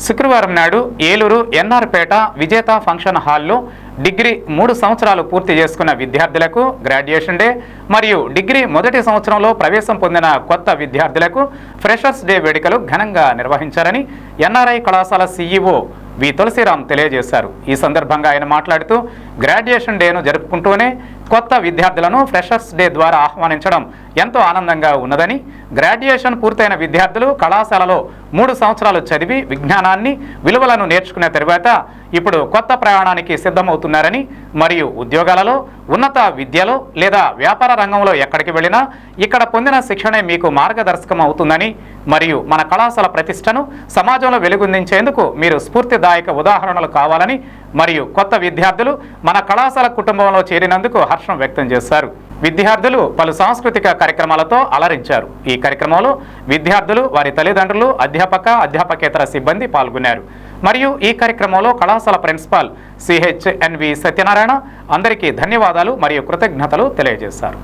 శుక్రవారం నాడు ఏలూరు ఎన్ఆర్పేట విజేత ఫంక్షన్ హాల్లో డిగ్రీ మూడు సంవత్సరాలు పూర్తి చేసుకున్న విద్యార్థులకు గ్రాడ్యుయేషన్ డే మరియు డిగ్రీ మొదటి సంవత్సరంలో ప్రవేశం పొందిన కొత్త విద్యార్థులకు ఫ్రెషర్స్ డే వేడుకలు ఘనంగా నిర్వహించారని ఎన్ఆర్ఐ కళాశాల సీఈఓ వి తులసిరాం తెలియజేశారు. ఈ సందర్భంగా ఆయన మాట్లాడుతూ గ్రాడ్యుయేషన్ డేను జరుపుకుంటూనే కొత్త విద్యార్థులను ఫ్రెషర్స్ డే ద్వారా ఆహ్వానించడం ఎంతో ఆనందంగా ఉన్నదని గ్రాడ్యుయేషన్ పూర్తయిన విద్యార్థులు కళాశాలలో మూడు సంవత్సరాలు చదివి విజ్ఞానాన్ని విలువలను నేర్చుకున్న తరువాత ఇప్పుడు కొత్త ప్రయాణానికి సిద్ధమవుతున్నారని మరియు ఉద్యోగాలలో ఉన్నత విద్యలో లేదా వ్యాపార రంగంలో ఎక్కడికి వెళ్ళినా ఇక్కడ పొందిన శిక్షణే మీకు మార్గదర్శకం అవుతుందని మరియు మన కళాశాల ప్రతిష్టను సమాజంలో వెలుగొందించేందుకు మీరు స్ఫూర్తిదాయక ఉదాహరణలు కావాలని మరియు కొత్త విద్యార్థులు మన కళాశాల కుటుంబంలో చేరినందుకు హర్షం వ్యక్తం చేశారు. విద్యార్థులు పలు సాంస్కృతిక కార్యక్రమాలతో అలరించారు. ఈ కార్యక్రమంలో విద్యార్థులు వారి తల్లిదండ్రులు అధ్యాపక అధ్యాపకేతర సిబ్బంది పాల్గొన్నారు. మరియు ఈ కార్యక్రమంలో కళాశాల ప్రిన్సిపాల్ సిహెచ్ఎన్వి సత్యనారాయణ అందరికీ ధన్యవాదాలు మరియు కృతజ్ఞతలు తెలియజేశారు.